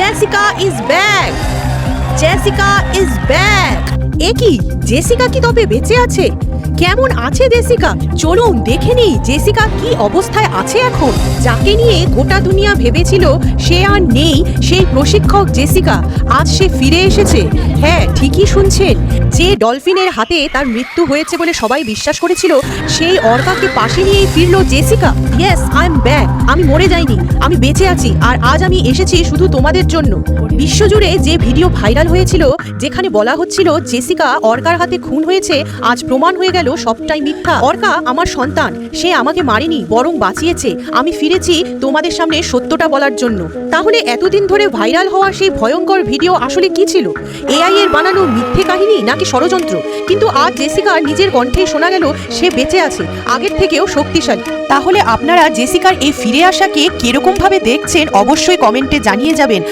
Jessica is back Jessica is back এ কি? Jessica কি তবে বেঁচে আছে? কেমন আছে জেসিকা চলুন দেখে নিই জেসিকা কি অবস্থায় আছে এখন। যাকে নিয়ে গোটা দুনিয়া ভেবেছিল, সে আর নেই সেই প্রশিক্ষক জেসিকা আজ সে ফিরে এসেছে। হ্যাঁ ঠিকই শুনছেন। যে ডলফিনের হাতে তার মৃত্যু হয়েছে বলে সবাই বিশ্বাস করেছিল, সেই অর্কাকে পাশে নিয়েই ফিরল Jessica yes I am back আমি মরে যাইনি। আমি বেঁচে আছি আর আজ আমি এসেছি শুধু তোমাদের জন্য। বিশ্বজুড়ে যে ভিডিও ভাইরাল হয়েছিল, যেখানে বলা হচ্ছিল জেসিকা অর্কার হাতে খুন হয়েছে, আজ প্রমাণ হয়ে গেল সবটাই মিথ্যা। অর্কা আমার সন্তান, সে আমাকে মারেনি, বরং বাঁচিয়েছে। আমি ফিরেছি তোমাদের সামনে সত্যটা বলার জন্য। তাহলে এতদিন ধরে ভাইরাল হওয়া সেই ভয়ঙ্কর ভিডিও আসলে কি ছিল? এআই এর বানানো মিথ্যে কাহিনী নাকি ষড়যন্ত্র? কিন্তু আজ জেসিকার নিজের কণ্ঠে শোনা গেল, সে বেঁচে আছে, আগের থেকেও শক্তিশালী। তাহলে আপনারা জেসিকার এই ফিরে আসাকে কীরকম ভাবে দেখছেন অবশ্যই কমেন্টে জানিয়ে যাবেন।